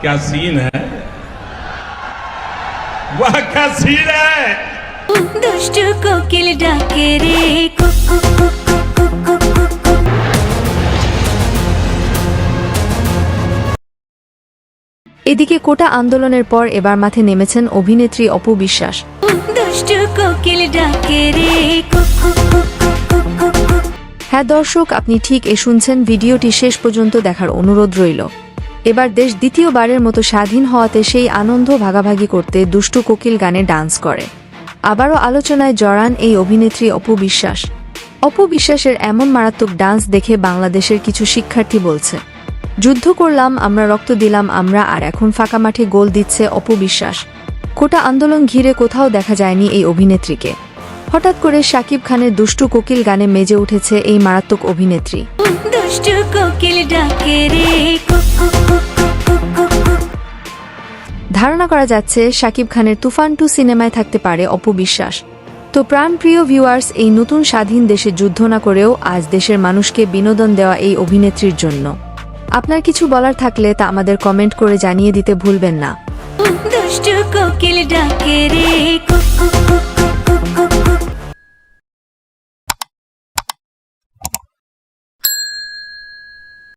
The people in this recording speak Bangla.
क्या सीन है वाह क्या सीन है দুষ্টু কোকিল ডাকে রে কুকু কুকু কুকু কুকু এদিকে কোটা আন্দোলনের পর এবার মাঠে নেমেছেন অভিনেত্রী অপু বিশ্বাস দুষ্টু কোকিল ডাকে রে কুকু কুকু কুকু কুকু হ্যাঁ দর্শক আপনি ঠিক এ শুনছেন ভিডিওটি শেষ পর্যন্ত দেখার অনুরোধ রইল এবার দেশ দ্বিতীয়বারের মতো স্বাধীন হওয়াতে সেই আনন্দ ভাগাভাগি করতে দুষ্টু কোকিল গানে ডান্স করে। আবারও আলোচনায় জড়ান এই অভিনেত্রী অপু বিশ্বাস। অপু বিশ্বাসের এমন মারাত্মক ডান্স দেখে বাংলাদেশের কিছু শিক্ষার্থী বলছে, যুদ্ধ করলাম, আমরা রক্ত দিলাম, আমরা আর এখন ফাঁকা মাঠে গোল দিচ্ছে অপু বিশ্বাস। কোটা আন্দোলন ঘিরে কোথাও দেখা যায়নি এই অভিনেত্রীকে। হঠাৎ করে শাকিব খানের দুষ্টু কোকিল গানে মেজে উঠেছে এই মারাত্মক অভিনেত্রী। দুষ্টু কোকিল ডাকে রে ধারণা করা যাচ্ছে শাকিব খানের তুফান টু সিনেমায় থাকতে পারে অপবিশ্বাস। তো প্রাণপ্রিয় ভিউয়ার্স এই নতুন স্বাধীন দেশে যুদ্ধ না করেও আজ দেশের মানুষকে বিনোদন দেওয়া এই অভিনেত্রীর জন্য। আপনার কিছু বলার থাকলে তা আমাদের কমেন্ট করে জানিয়ে দিতে ভুলবেন না।